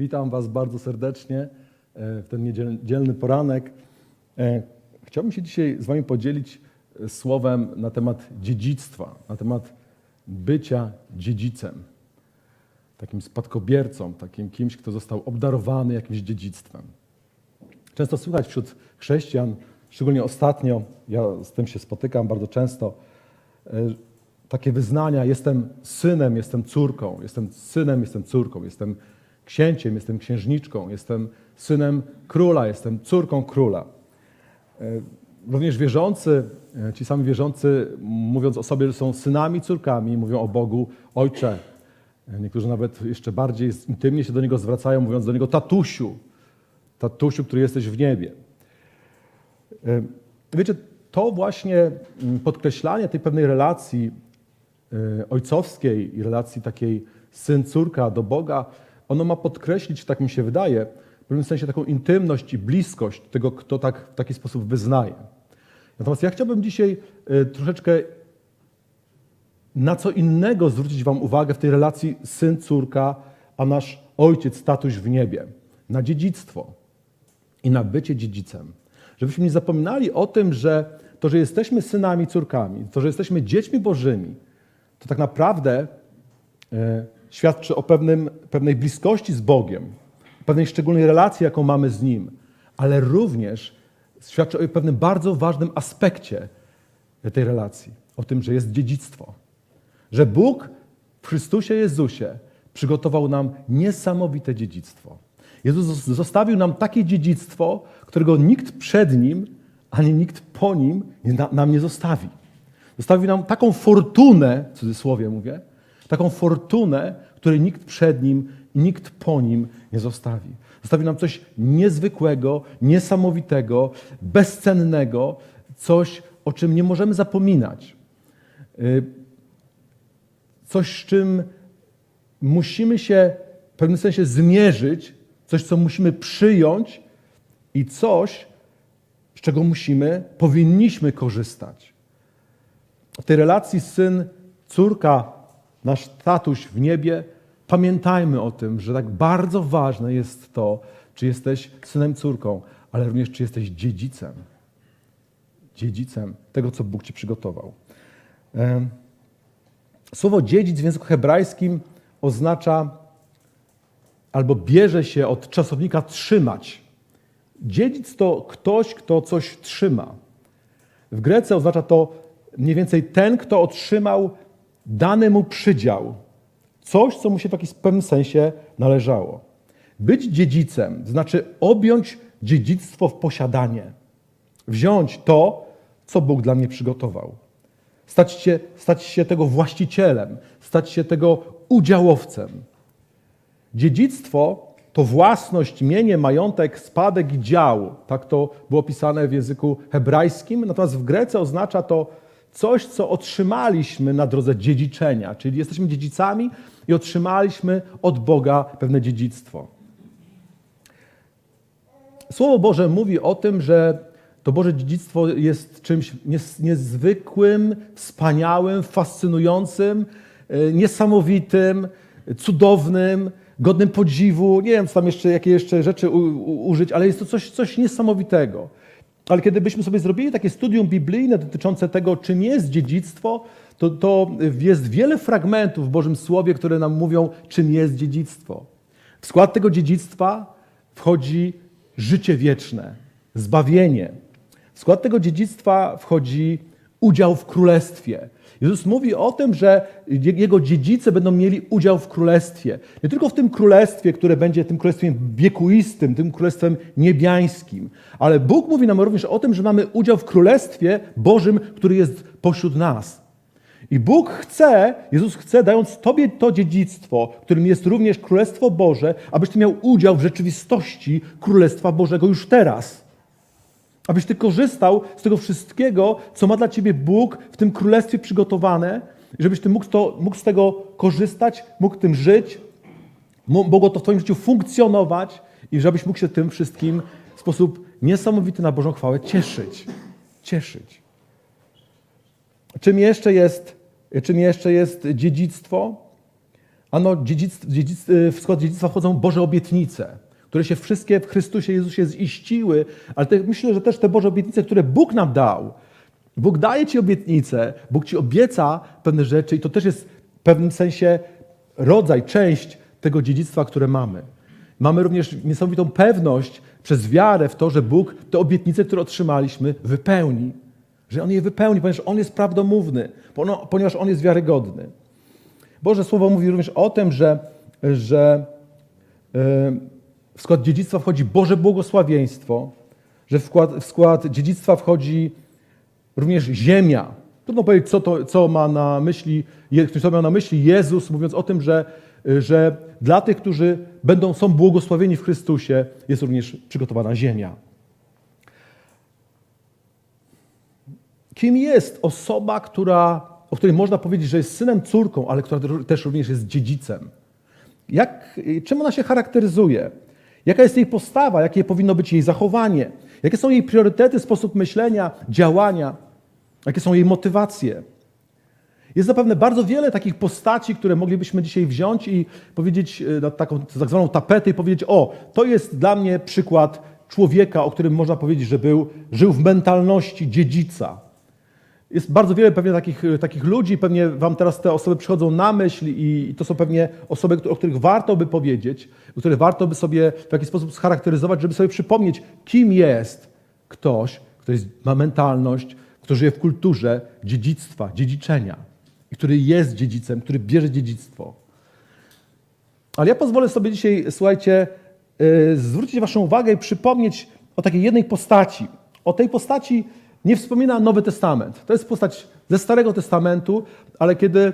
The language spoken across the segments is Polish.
Witam Was bardzo serdecznie e, w ten niedzielny poranek. E, Chciałbym się dzisiaj z Wami podzielić e, słowem na temat dziedzictwa, na temat bycia dziedzicem, takim spadkobiercą, takim kimś, kto został obdarowany jakimś dziedzictwem. Często słychać wśród chrześcijan, szczególnie ostatnio, ja z tym się spotykam bardzo często, takie wyznania: jestem synem, jestem córką, jestem synem, jestem córką, jestem księciem, jestem księżniczką, jestem synem króla, jestem córką króla. E, Również wierzący, e, ci sami wierzący, mówiąc o sobie, że są synami, córkami, mówią o Bogu Ojcze. E, Niektórzy nawet jeszcze bardziej intymnie się do Niego zwracają, mówiąc do Niego tatusiu, tatusiu, który jesteś w niebie. Wiecie, to właśnie mm, podkreślanie tej pewnej relacji ojcowskiej i relacji takiej syn-córka do Boga, ono ma podkreślić, tak mi się wydaje, w pewnym sensie taką intymność i bliskość tego, kto tak w taki sposób wyznaje. Natomiast ja chciałbym dzisiaj e, troszeczkę na co innego zwrócić Wam uwagę w tej relacji syn-córka, a nasz ojciec, tatuś w niebie. Na dziedzictwo i na bycie dziedzicem. Żebyśmy nie zapominali o tym, że to, że jesteśmy synami, córkami, to, że jesteśmy dziećmi bożymi, to tak naprawdę e, świadczy o pewnym, pewnej bliskości z Bogiem, pewnej szczególnej relacji, jaką mamy z Nim, ale również świadczy o pewnym bardzo ważnym aspekcie tej relacji, o tym, że jest dziedzictwo. Że Bóg w Chrystusie Jezusie przygotował nam niesamowite dziedzictwo. Jezus zostawił nam takie dziedzictwo, którego nikt przed Nim, ani nikt po Nim na- nam nie zostawi. Zostawił nam taką fortunę, w cudzysłowie mówię, taką fortunę, której nikt przed Nim nikt po Nim nie zostawi. Zostawił nam coś niezwykłego, niesamowitego, bezcennego, coś, o czym nie możemy zapominać. Y, Coś, z czym musimy się w pewnym sensie zmierzyć, coś, co musimy przyjąć i coś, z czego musimy, powinniśmy korzystać. W tej relacji syn, córka, nasz tatuś w niebie, pamiętajmy o tym, że tak bardzo ważne jest to, czy jesteś synem, córką, ale również czy jesteś dziedzicem. Dziedzicem tego, co Bóg ci przygotował. Słowo dziedzic w języku hebrajskim oznacza albo bierze się od czasownika trzymać. Dziedzic to ktoś, kto coś trzyma. W Grece oznacza to mniej więcej ten, kto otrzymał dany mu przydział. Coś, co mu się w jakimś pewnym sensie należało. Być dziedzicem znaczy objąć dziedzictwo w posiadanie. Wziąć to, co Bóg dla mnie przygotował. Stać się, stać się tego właścicielem, stać się tego udziałowcem. Dziedzictwo to własność, mienie, majątek, spadek i dział. Tak to było pisane w języku hebrajskim. Natomiast w Grece oznacza to coś, co otrzymaliśmy na drodze dziedziczenia. Czyli jesteśmy dziedzicami i otrzymaliśmy od Boga pewne dziedzictwo. Słowo Boże mówi o tym, że to Boże dziedzictwo jest czymś niezwykłym, wspaniałym, fascynującym, e, niesamowitym, cudownym, godnym podziwu. Nie wiem, co tam jeszcze, jakie jeszcze rzeczy użyć, ale jest to coś, coś niesamowitego. Ale kiedy byśmy sobie zrobili takie studium biblijne dotyczące tego, czym jest dziedzictwo, to, to jest wiele fragmentów w Bożym Słowie, które nam mówią, czym jest dziedzictwo. W skład tego dziedzictwa wchodzi życie wieczne, zbawienie. W skład tego dziedzictwa wchodzi udział w królestwie. Jezus mówi o tym, że jego dziedzice będą mieli udział w królestwie. Nie tylko w tym królestwie, które będzie tym królestwem wiekuistym, tym królestwem niebiańskim, ale Bóg mówi nam również o tym, że mamy udział w królestwie Bożym, który jest pośród nas. I Bóg chce, Jezus chce, dając Tobie to dziedzictwo, którym jest również Królestwo Boże, abyś Ty miał udział w rzeczywistości Królestwa Bożego już teraz. Abyś Ty korzystał z tego wszystkiego, co ma dla Ciebie Bóg w tym Królestwie przygotowane, żebyś Ty mógł, to, mógł z tego korzystać, mógł tym żyć, mo- mogło to w Twoim życiu funkcjonować i żebyś mógł się tym wszystkim w sposób niesamowity na Bożą chwałę cieszyć. Cieszyć. Czym jeszcze jest, czym jeszcze jest dziedzictwo? Ano dziedzic, w skład dziedzictwa wchodzą Boże obietnice, które się wszystkie w Chrystusie Jezusie ziściły, ale te, myślę, że też te Boże obietnice, które Bóg nam dał. Bóg daje Ci obietnice, Bóg Ci obieca pewne rzeczy i to też jest w pewnym sensie rodzaj, część tego dziedzictwa, które mamy. Mamy również niesamowitą pewność przez wiarę w to, że Bóg te obietnice, które otrzymaliśmy, wypełni. Że On je wypełni, ponieważ On jest prawdomówny, ponieważ On jest wiarygodny. Boże Słowo mówi również o tym, że, że w skład dziedzictwa wchodzi Boże błogosławieństwo, że w skład, w skład dziedzictwa wchodzi również ziemia. Trudno powiedzieć, co, to, co ma na myśli, co miał na myśli Jezus, mówiąc o tym, że, że dla tych, którzy będą, są błogosławieni w Chrystusie, jest również przygotowana ziemia. Kim jest osoba, która, o której można powiedzieć, że jest synem, córką, ale która też również jest dziedzicem? Jak, czym ona się charakteryzuje? Jaka jest jej postawa? Jakie powinno być jej zachowanie? Jakie są jej priorytety, sposób myślenia, działania? Jakie są jej motywacje? Jest zapewne bardzo wiele takich postaci, które moglibyśmy dzisiaj wziąć i powiedzieć na taką tak zwaną tapetę i powiedzieć: O, to jest dla mnie przykład człowieka, o którym można powiedzieć, że był, żył w mentalności dziedzica. Jest bardzo wiele pewnie takich, takich ludzi, pewnie Wam teraz te osoby przychodzą na myśl i to są pewnie osoby, o których warto by powiedzieć, które warto by sobie w jakiś sposób scharakteryzować, żeby sobie przypomnieć, kim jest ktoś, kto jest, ma mentalność, kto żyje w kulturze dziedzictwa, dziedziczenia i który jest dziedzicem, który bierze dziedzictwo. Ale ja pozwolę sobie dzisiaj, słuchajcie, yy, zwrócić Waszą uwagę i przypomnieć o takiej jednej postaci. O tej postaci nie wspomina Nowy Testament. To jest postać ze Starego Testamentu, ale kiedy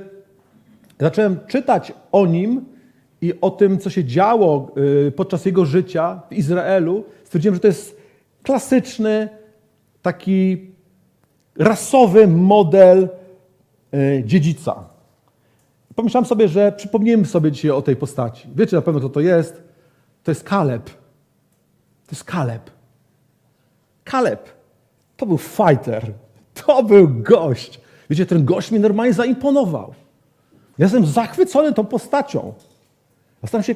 zacząłem czytać o nim i o tym, co się działo yy, podczas jego życia w Izraelu, stwierdziłem, że to jest klasyczny, taki rasowy model yy, dziedzica. Pomyślałem sobie, że przypomnijmy sobie dzisiaj o tej postaci. Wiecie na pewno, kto to jest? To jest Kaleb. To jest Kaleb. Kaleb. To był fighter. To był gość. Wiecie, ten gość mi normalnie zaimponował. Ja jestem zachwycony tą postacią. Zastanawiam się,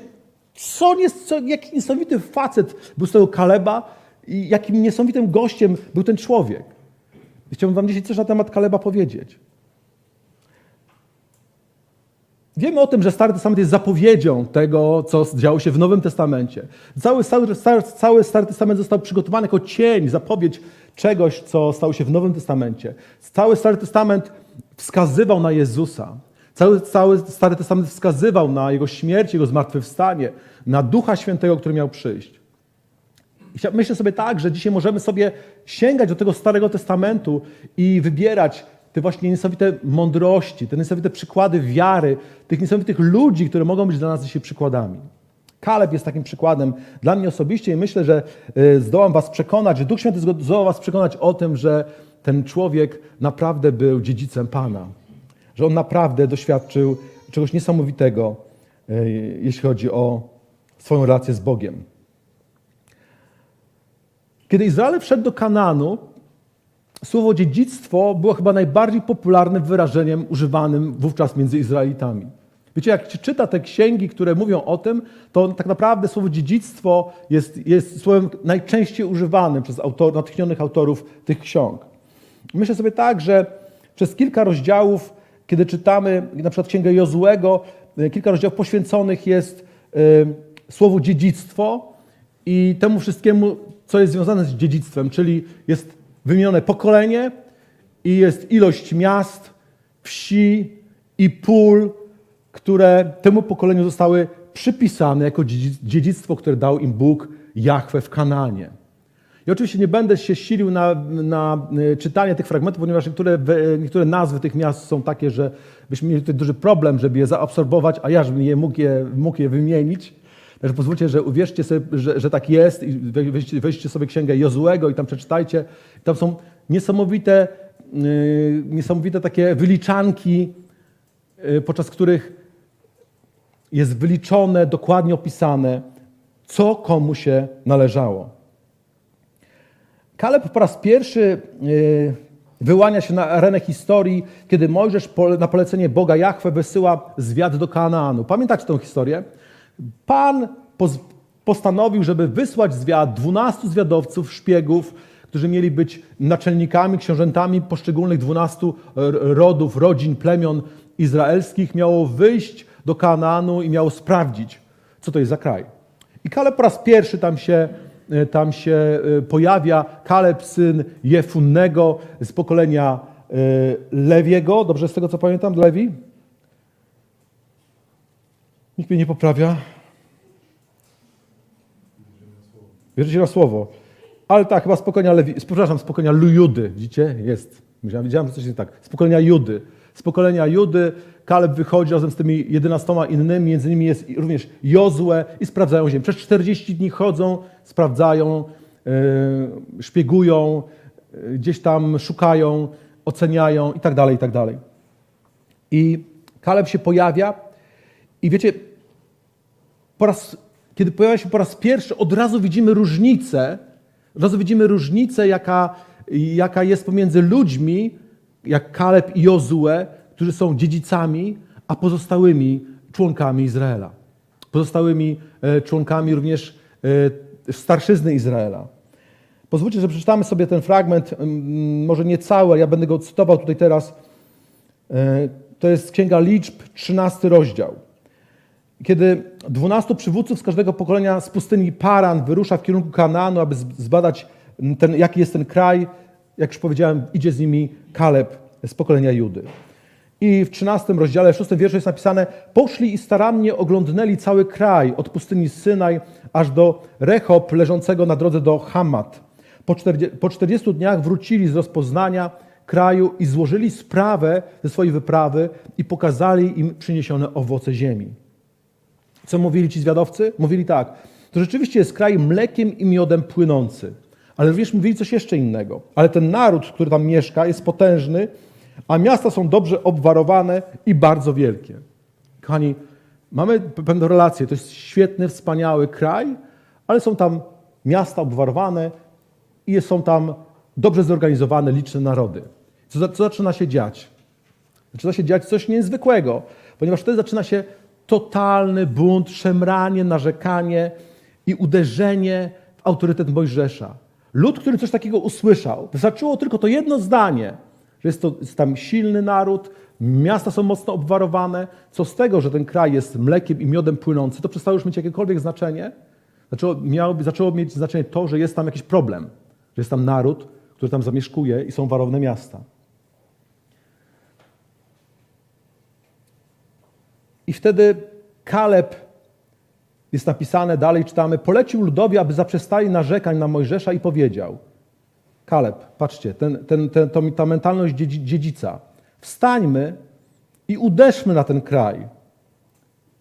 co, jest, co, jaki niesamowity facet był z tego Kaleba i jakim niesamowitym gościem był ten człowiek. I chciałbym wam dzisiaj coś na temat Kaleba powiedzieć. Wiemy o tym, że Stary Testament jest zapowiedzią tego, co działo się w Nowym Testamencie. Cały, cały, cały Stary Testament został przygotowany jako cień, zapowiedź czegoś, co stało się w Nowym Testamencie. Cały Stary Testament wskazywał na Jezusa. Cały, cały Stary Testament wskazywał na Jego śmierć, Jego zmartwychwstanie, na Ducha Świętego, który miał przyjść. Myślę sobie tak, że dzisiaj możemy sobie sięgać do tego Starego Testamentu i wybierać te właśnie niesamowite mądrości, te niesamowite przykłady wiary, tych niesamowitych ludzi, które mogą być dla nas dzisiaj przykładami. Kaleb jest takim przykładem dla mnie osobiście i myślę, że y, zdołam Was przekonać, że Duch Święty zdołał Was przekonać o tym, że ten człowiek naprawdę był dziedzicem Pana, że on naprawdę doświadczył czegoś niesamowitego, y, jeśli chodzi o swoją relację z Bogiem. Kiedy Izrael wszedł do Kananu, słowo dziedzictwo było chyba najbardziej popularnym wyrażeniem używanym wówczas między Izraelitami. Wiecie, jak się czyta te księgi, które mówią o tym, to tak naprawdę słowo dziedzictwo jest, jest słowem najczęściej używanym przez autor, natchnionych autorów tych ksiąg. Myślę sobie tak, że przez kilka rozdziałów, kiedy czytamy na przykład Księgę Jozłego, e, kilka rozdziałów poświęconych jest y, słowu dziedzictwo i temu wszystkiemu, co jest związane z dziedzictwem, czyli jest wymienione pokolenie i jest ilość miast, wsi i pól, które temu pokoleniu zostały przypisane jako dziedzictwo, które dał im Bóg, Jahwe w Kananie. I oczywiście nie będę się silił na, na e, czytanie tych fragmentów, ponieważ niektóre, niektóre nazwy tych miast są takie, że byśmy mieli tutaj duży problem, żeby je zaabsorbować, a ja żebym je mógł je, mógł je wymienić. Także pozwólcie, że uwierzcie sobie, że, że tak jest i weźcie, weźcie sobie księgę Jozłego i tam przeczytajcie. Tam są niesamowite, yy, niesamowite takie wyliczanki, podczas których jest wyliczone, dokładnie opisane, co komu się należało. Kaleb po raz pierwszy yy, wyłania się na arenę historii, kiedy Mojżesz na polecenie Boga Jahwe wysyła zwiad do Kanaanu. Pamiętacie tę historię? Pan postanowił, żeby wysłać zwiad 12 zwiadowców, szpiegów, którzy mieli być naczelnikami, książętami poszczególnych 12 r- rodów, rodzin, plemion izraelskich. Miało wyjść do Kanaanu i miało sprawdzić, co to jest za kraj. I Kaleb po raz pierwszy tam się, e, tam się e, pojawia. Kaleb, syn Jefunnego z pokolenia e, Lewiego. Dobrze z tego, co pamiętam, Lewi? Nikt mnie nie poprawia. Wierzycie na słowo. Ale tak, chyba z pokolenia Lewi, przepraszam, z pokolenia Judy. Widzicie? Jest. Widziałem, że coś nie tak. Z pokolenia Judy. Z pokolenia Judy Kaleb wychodzi razem z tymi 11 innymi, między nimi jest również Jozue i sprawdzają ziemię. Przez 40 dni chodzą, sprawdzają, yy, szpiegują, yy, gdzieś tam szukają, oceniają i tak dalej, i tak dalej. I Kaleb się pojawia i wiecie, po raz, kiedy pojawia się po raz pierwszy, od razu widzimy różnicę, od razu widzimy różnicę, jaka, jaka jest pomiędzy ludźmi, jak Kaleb i Jozue, którzy są dziedzicami, a pozostałymi członkami Izraela. Pozostałymi e, członkami również e, starszyzny Izraela. Pozwólcie, że przeczytamy sobie ten fragment, może nie cały, ale ja będę go cytował tutaj teraz. E, To jest Księga Liczb, 13 rozdział. Kiedy dwunastu przywódców z każdego pokolenia z pustyni Paran wyrusza w kierunku Kanaanu, aby zbadać, ten, jaki jest ten kraj, jak już powiedziałem, idzie z nimi Kaleb z pokolenia Judy. I w 13 rozdziale, w 6 wierszu jest napisane: Poszli i starannie oglądnęli cały kraj, od pustyni Synaj aż do Rechob, leżącego na drodze do Hamat. Po 40, po 40 dniach wrócili z rozpoznania kraju i złożyli sprawę ze swojej wyprawy i pokazali im przyniesione owoce ziemi. Co mówili ci zwiadowcy? Mówili tak, to rzeczywiście jest kraj mlekiem i miodem płynący. Ale również mówili coś jeszcze innego. Ale ten naród, który tam mieszka, jest potężny, a miasta są dobrze obwarowane i bardzo wielkie. Kochani, mamy pe- pewną relację. To jest świetny, wspaniały kraj, ale są tam miasta obwarowane i są tam dobrze zorganizowane, liczne narody. Co, co zaczyna się dziać? Zaczyna się dziać coś niezwykłego, ponieważ wtedy zaczyna się totalny bunt, szemranie, narzekanie i uderzenie w autorytet Mojżesza. Lud, który coś takiego usłyszał, wystarczyło tylko to jedno zdanie, że jest to jest tam silny naród, miasta są mocno obwarowane. Co z tego, że ten kraj jest mlekiem i miodem płynący, to przestało już mieć jakiekolwiek znaczenie? Zaczęło, miało, zaczęło mieć znaczenie to, że jest tam jakiś problem, że jest tam naród, który tam zamieszkuje i są warowne miasta. I wtedy Kaleb, jest napisane, dalej czytamy, polecił ludowi, aby zaprzestali narzekań na Mojżesza i powiedział, Kaleb, patrzcie, ten, ten, ten, to, ta mentalność dziedzi, dziedzica, wstańmy i uderzmy na ten kraj,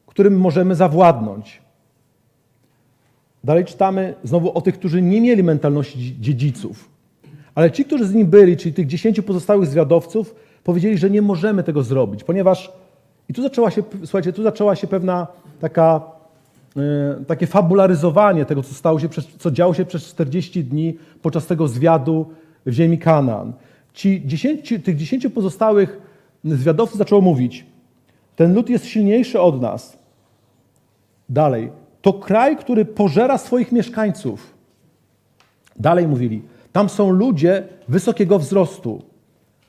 którym możemy zawładnąć. Dalej czytamy znowu o tych, którzy nie mieli mentalności dziedziców. Ale ci, którzy z nim byli, czyli tych dziesięciu pozostałych zwiadowców, powiedzieli, że nie możemy tego zrobić, ponieważ i tu zaczęła się, słuchajcie, tu zaczęła się pewna taka, takie fabularyzowanie tego, co, stało się przez, co działo się przez 40 dni podczas tego zwiadu w ziemi Kanaan. Ci dziesięciu, tych dziesięciu pozostałych zwiadowców zaczęło mówić, ten lud jest silniejszy od nas. Dalej, to kraj, który pożera swoich mieszkańców. Dalej mówili, tam są ludzie wysokiego wzrostu.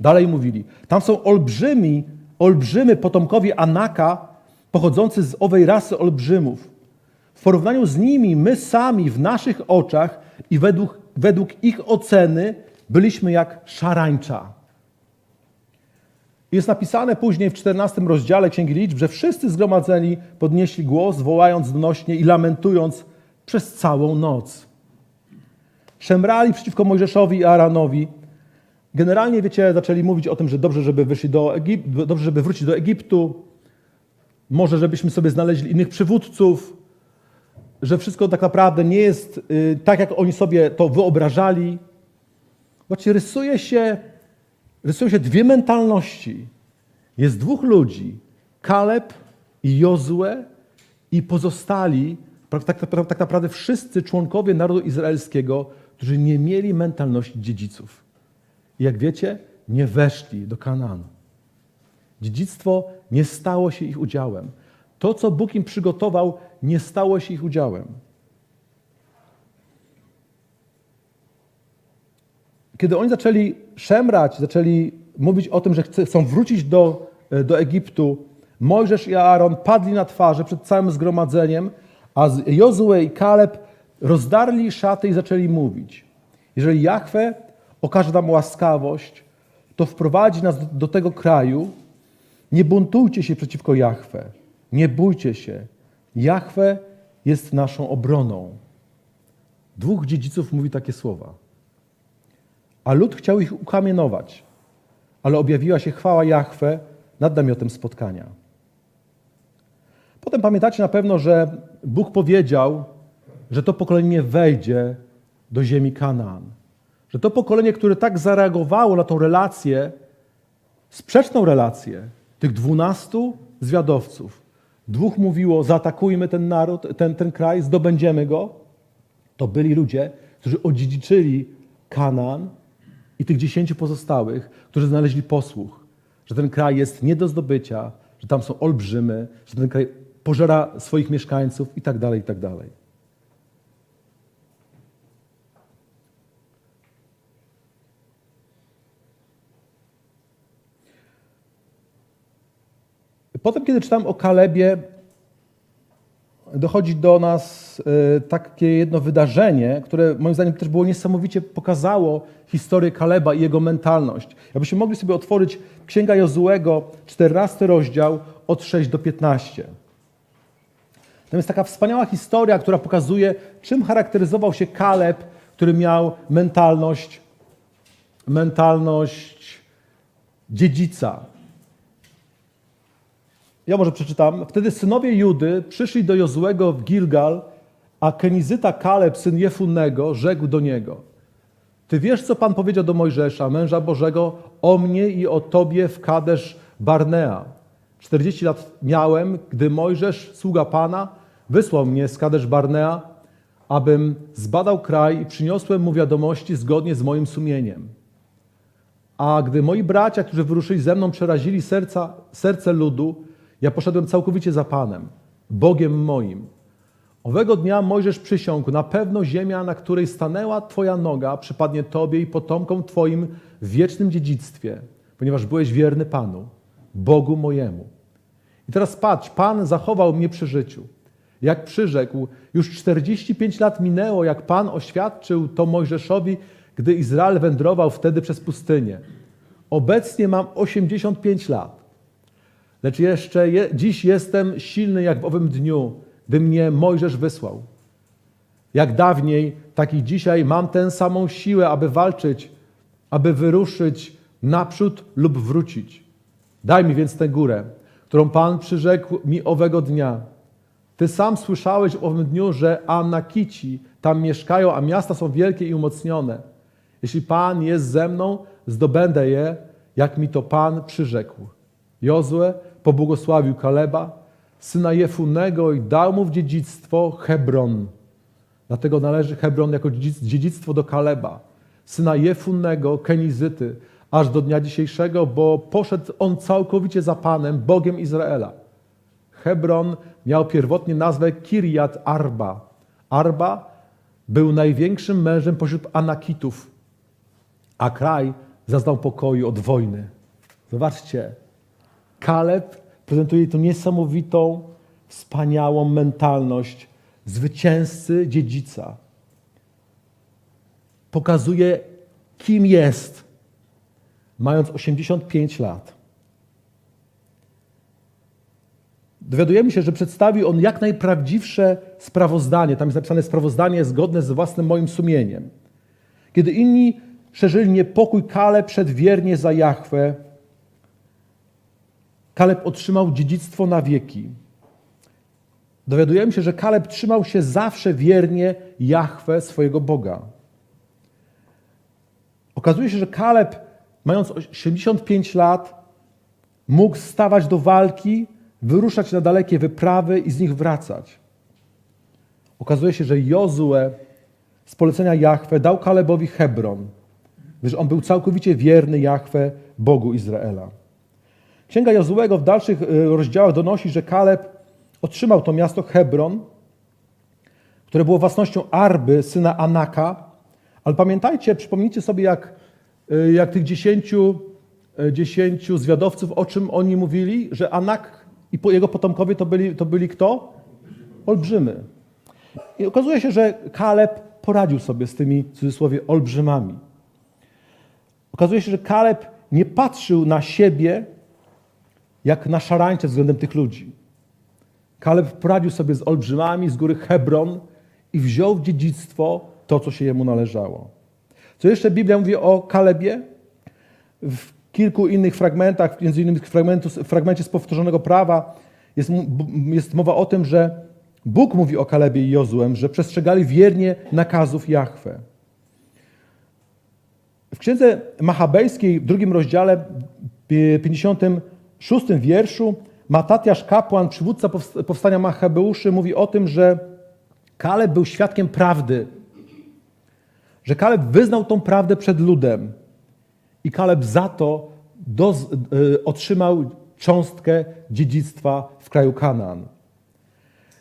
Dalej mówili, tam są olbrzymi, olbrzymy potomkowie Anaka, pochodzący z owej rasy olbrzymów. W porównaniu z nimi, my sami w naszych oczach i według, według ich oceny byliśmy jak szarańcza. Jest napisane później w 14 rozdziale Księgi Liczb, że wszyscy zgromadzeni podnieśli głos, wołając donośnie i lamentując przez całą noc. Szemrali przeciwko Mojżeszowi i Aaronowi. Generalnie, wiecie, zaczęli mówić o tym, że dobrze, żeby wyszli do Egiptu, dobrze, żeby wrócić do Egiptu, może żebyśmy sobie znaleźli innych przywódców, że wszystko tak naprawdę nie jest y, tak, jak oni sobie to wyobrażali. Zobaczcie, rysuje się, rysują się dwie mentalności. Jest dwóch ludzi, Kaleb i Jozue i pozostali, tak, tak, naprawdę wszyscy członkowie narodu izraelskiego, którzy nie mieli mentalności dziedziców. I jak wiecie, nie weszli do Kanaanu. Dziedzictwo nie stało się ich udziałem. To, co Bóg im przygotował, nie stało się ich udziałem. Kiedy oni zaczęli szemrać, zaczęli mówić o tym, że chcą wrócić do, do Egiptu, Mojżesz i Aaron padli na twarze przed całym zgromadzeniem, a Jozue i Kaleb rozdarli szaty i zaczęli mówić. Jeżeli Jahwe okaże nam łaskawość, to wprowadzi nas do, do tego kraju. Nie buntujcie się przeciwko Jahwe. Nie bójcie się. Jahwe jest naszą obroną. Dwóch dziedziców mówi takie słowa. A lud chciał ich ukamienować, ale objawiła się chwała Jahwe nad namiotem spotkania. Potem pamiętacie na pewno, że Bóg powiedział, że to pokolenie nie wejdzie do ziemi Kanaan. Że to pokolenie, które tak zareagowało na tą relację, sprzeczną relację tych dwunastu zwiadowców. Dwóch mówiło, zaatakujmy ten naród, ten, ten kraj, zdobędziemy go. To byli ludzie, którzy odziedziczyli Kanaan i tych dziesięciu pozostałych, którzy znaleźli posłuch, że ten kraj jest nie do zdobycia, że tam są olbrzymy, że ten kraj pożera swoich mieszkańców i tak dalej, i tak dalej. Potem, kiedy czytam o Kalebie, dochodzi do nas e, takie jedno wydarzenie, które moim zdaniem też było niesamowicie pokazało historię Kaleba i jego mentalność. Jakbyśmy mogli sobie otworzyć Księga Jozułego, 14 rozdział, od 6 do 15. To jest taka wspaniała historia, która pokazuje, czym charakteryzował się Kaleb, który miał mentalność, mentalność dziedzica, ja może przeczytam. Wtedy synowie Judy przyszli do Jozłego w Gilgal, a Kenizyta Kaleb, syn Jefunnego, rzekł do niego. Ty wiesz, co Pan powiedział do Mojżesza, męża Bożego, o mnie i o tobie w Kadesz Barnea. 40 lat miałem, gdy Mojżesz, sługa Pana, wysłał mnie z Kadesz Barnea, abym zbadał kraj i przyniosłem mu wiadomości zgodnie z moim sumieniem. A gdy moi bracia, którzy wyruszyli ze mną, przerazili serca, serce ludu, ja poszedłem całkowicie za Panem, Bogiem moim. Owego dnia Mojżesz przysiągł, na pewno ziemia, na której stanęła Twoja noga, przypadnie Tobie i potomkom Twoim w wiecznym dziedzictwie, ponieważ byłeś wierny Panu, Bogu mojemu. I teraz patrz, Pan zachował mnie przy życiu. Jak przyrzekł, już 45 lat minęło, jak Pan oświadczył to Mojżeszowi, gdy Izrael wędrował wtedy przez pustynię. Obecnie mam 85 lat. Lecz jeszcze je, dziś jestem silny jak w owym dniu, gdy mnie Mojżesz wysłał. Jak dawniej, tak i dzisiaj mam tę samą siłę, aby walczyć, aby wyruszyć naprzód lub wrócić. Daj mi więc tę górę, którą Pan przyrzekł mi owego dnia. Ty sam słyszałeś w owym dniu, że Anakici tam mieszkają, a miasta są wielkie i umocnione. Jeśli Pan jest ze mną, zdobędę je, jak mi to Pan przyrzekł. Jozue pobłogosławił Kaleba, syna Jefunego i dał mu w dziedzictwo Hebron. Dlatego należy Hebron jako dziedzic- dziedzictwo do Kaleba, syna Jefunnego, Kenizyty, aż do dnia dzisiejszego, bo poszedł on całkowicie za Panem, Bogiem Izraela. Hebron miał pierwotnie nazwę Kirjat Arba. Arba był największym mężem pośród Anakitów, a kraj zaznał pokoju od wojny. Zobaczcie, Kaleb prezentuje tu niesamowitą, wspaniałą mentalność zwycięzcy, dziedzica. Pokazuje, kim jest, mając 85 lat. Dowiadujemy się, że przedstawił on jak najprawdziwsze sprawozdanie. Tam jest napisane sprawozdanie zgodne z własnym moim sumieniem. Kiedy inni szerzyli niepokój, Kaleb przed wiernie za Jahwe. Kaleb otrzymał dziedzictwo na wieki. Dowiadujemy się, że Kaleb trzymał się zawsze wiernie Jahwe, swojego Boga. Okazuje się, że Kaleb, mając 85 lat, mógł stawać do walki, wyruszać na dalekie wyprawy i z nich wracać. Okazuje się, że Jozue z polecenia Jahwe dał Kalebowi Hebron. gdyż on był całkowicie wierny Jahwe, Bogu Izraela. Księga Jozułego w dalszych y, rozdziałach donosi, że Kaleb otrzymał to miasto Hebron, które było własnością Arby, syna Anaka. Ale pamiętajcie, przypomnijcie sobie, jak, y, jak tych dziesięciu, y, dziesięciu zwiadowców, o czym oni mówili, że Anak i jego potomkowie to byli, to byli kto? Olbrzymy. I okazuje się, że Kaleb poradził sobie z tymi, w cudzysłowie, olbrzymami. Okazuje się, że Kaleb nie patrzył na siebie jak na szarańcze względem tych ludzi. Kaleb poradził sobie z olbrzymami z góry Hebron i wziął w dziedzictwo to, co się jemu należało. Co jeszcze Biblia mówi o Kalebie? W kilku innych fragmentach, między innymi w fragmencie z powtórzonego prawa, jest, jest mowa o tym, że Bóg mówi o Kalebie i Jozłem, że przestrzegali wiernie nakazów Jahwe. W księdze machabejskiej, w drugim rozdziale, 50 szóstym wierszu Matatiasz kapłan, przywódca powstania Machabeuszy, mówi o tym, że Kaleb był świadkiem prawdy, że Kaleb wyznał tą prawdę przed ludem i Kaleb za to do, y, otrzymał cząstkę dziedzictwa w kraju Kanaan.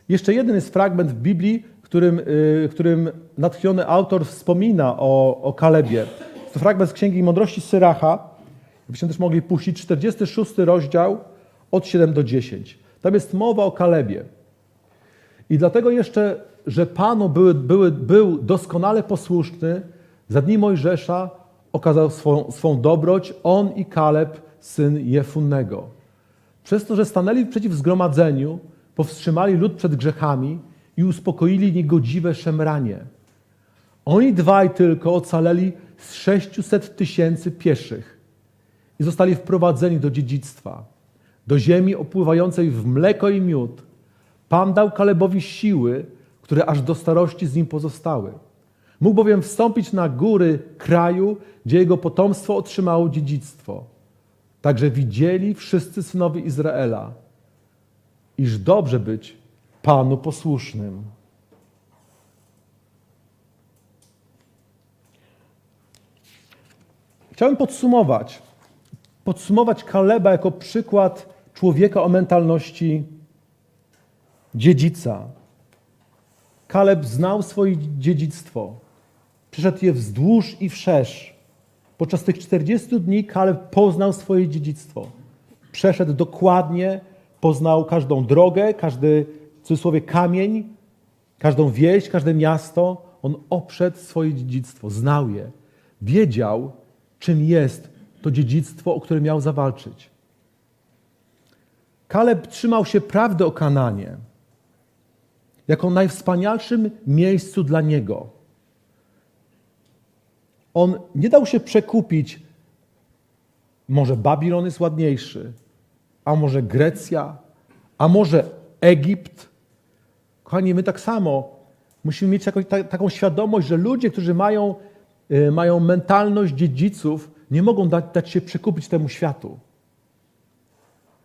Jeszcze jeden jest fragment w Biblii, którym, y, którym natchniony autor wspomina o, o Kalebie. To fragment z Księgi Mądrości Syracha, Byśmy też mogli puścić 46 rozdział od 7 do 10. Tam jest mowa o Kalebie. I dlatego jeszcze, że Panu były, były, był doskonale posłuszny, za dni Mojżesza okazał swą, swą dobroć on i Kaleb, syn Jefunnego. Przez to, że stanęli przeciw zgromadzeniu, powstrzymali lud przed grzechami i uspokoili niegodziwe szemranie. Oni dwaj tylko ocaleli z 600 tysięcy pieszych i zostali wprowadzeni do dziedzictwa, do ziemi opływającej w mleko i miód. Pan dał Kalebowi siły, które aż do starości z nim pozostały. Mógł bowiem wstąpić na góry kraju, gdzie jego potomstwo otrzymało dziedzictwo. Także widzieli wszyscy synowie Izraela, iż dobrze być Panu posłusznym. Chciałem podsumować. Podsumować Kaleba jako przykład człowieka o mentalności dziedzica. Kaleb znał swoje dziedzictwo. Przeszedł je wzdłuż i wszerz. Podczas tych 40 dni Kaleb poznał swoje dziedzictwo. Przeszedł dokładnie, poznał każdą drogę, każdy, w cudzysłowie, kamień, każdą wieś, każde miasto. On oprzedł swoje dziedzictwo, znał je. Wiedział, czym jest to dziedzictwo, o które miał zawalczyć. Kaleb trzymał się prawdy o Kananie jako najwspanialszym miejscu dla niego. On nie dał się przekupić, może Babilon jest ładniejszy, a może Grecja, a może Egipt. Kochani, my tak samo musimy mieć taką, ta, taką świadomość, że ludzie, którzy mają, y, mają mentalność dziedziców, nie mogą dać, dać się przekupić temu światu.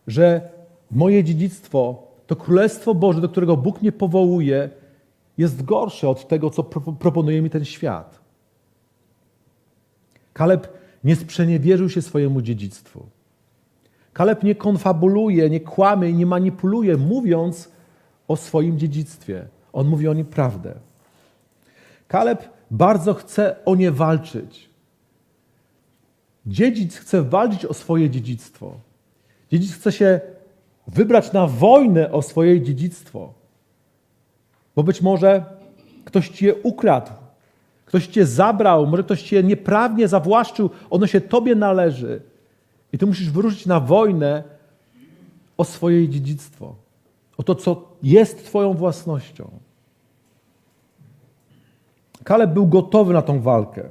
Że moje dziedzictwo, to Królestwo Boże, do którego Bóg mnie powołuje, jest gorsze od tego, co pro, proponuje mi ten świat. Kaleb nie sprzeniewierzył się swojemu dziedzictwu. Kaleb nie konfabuluje, nie kłamie, nie manipuluje, mówiąc o swoim dziedzictwie. On mówi o nim prawdę. Kaleb bardzo chce o nie walczyć. Dziedzic chce walczyć o swoje dziedzictwo. Dziedzic chce się wybrać na wojnę o swoje dziedzictwo. Bo być może ktoś ci je ukradł, ktoś cię zabrał, może ktoś cię nieprawnie zawłaszczył, ono się tobie należy. I ty musisz wyruszyć na wojnę o swoje dziedzictwo, o to, co jest twoją własnością. Kaleb był gotowy na tą walkę.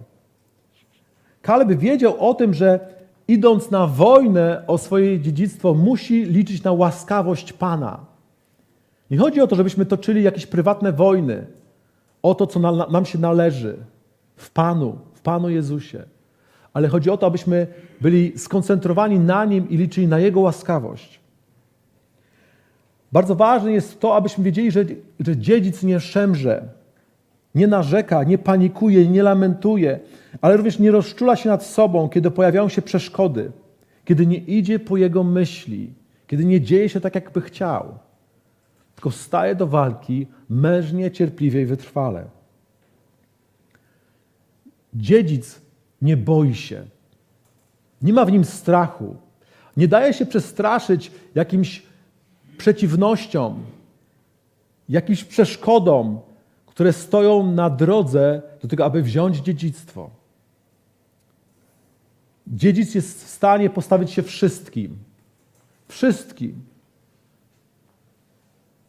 Kaleb wiedział o tym, że idąc na wojnę o swoje dziedzictwo, musi liczyć na łaskawość Pana. Nie chodzi o to, żebyśmy toczyli jakieś prywatne wojny, o to, co na, nam się należy w Panu, w Panu Jezusie. Ale chodzi o to, abyśmy byli skoncentrowani na Nim i liczyli na Jego łaskawość. Bardzo ważne jest to, abyśmy wiedzieli, że, że dziedzic nie szemrze. Nie narzeka, nie panikuje, nie lamentuje, ale również nie rozczula się nad sobą, kiedy pojawiają się przeszkody, kiedy nie idzie po jego myśli, kiedy nie dzieje się tak, jakby chciał. Tylko staje do walki mężnie, cierpliwie i wytrwale. Dziedzic nie boi się, nie ma w nim strachu, nie daje się przestraszyć jakimś przeciwnościom, jakimś przeszkodom, które stoją na drodze do tego, aby wziąć dziedzictwo. Dziedzic jest w stanie postawić się wszystkim. Wszystkim.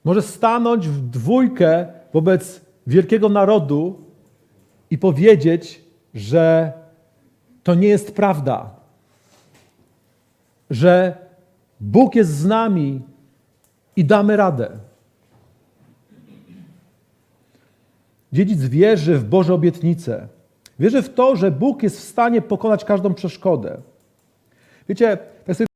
Może stanąć w dwójkę wobec wielkiego narodu i powiedzieć, że to nie jest prawda, że Bóg jest z nami i damy radę. Dziedzic wierzy w Boże obietnice. Wierzy w to, że Bóg jest w stanie pokonać każdą przeszkodę. Wiecie, tak sobie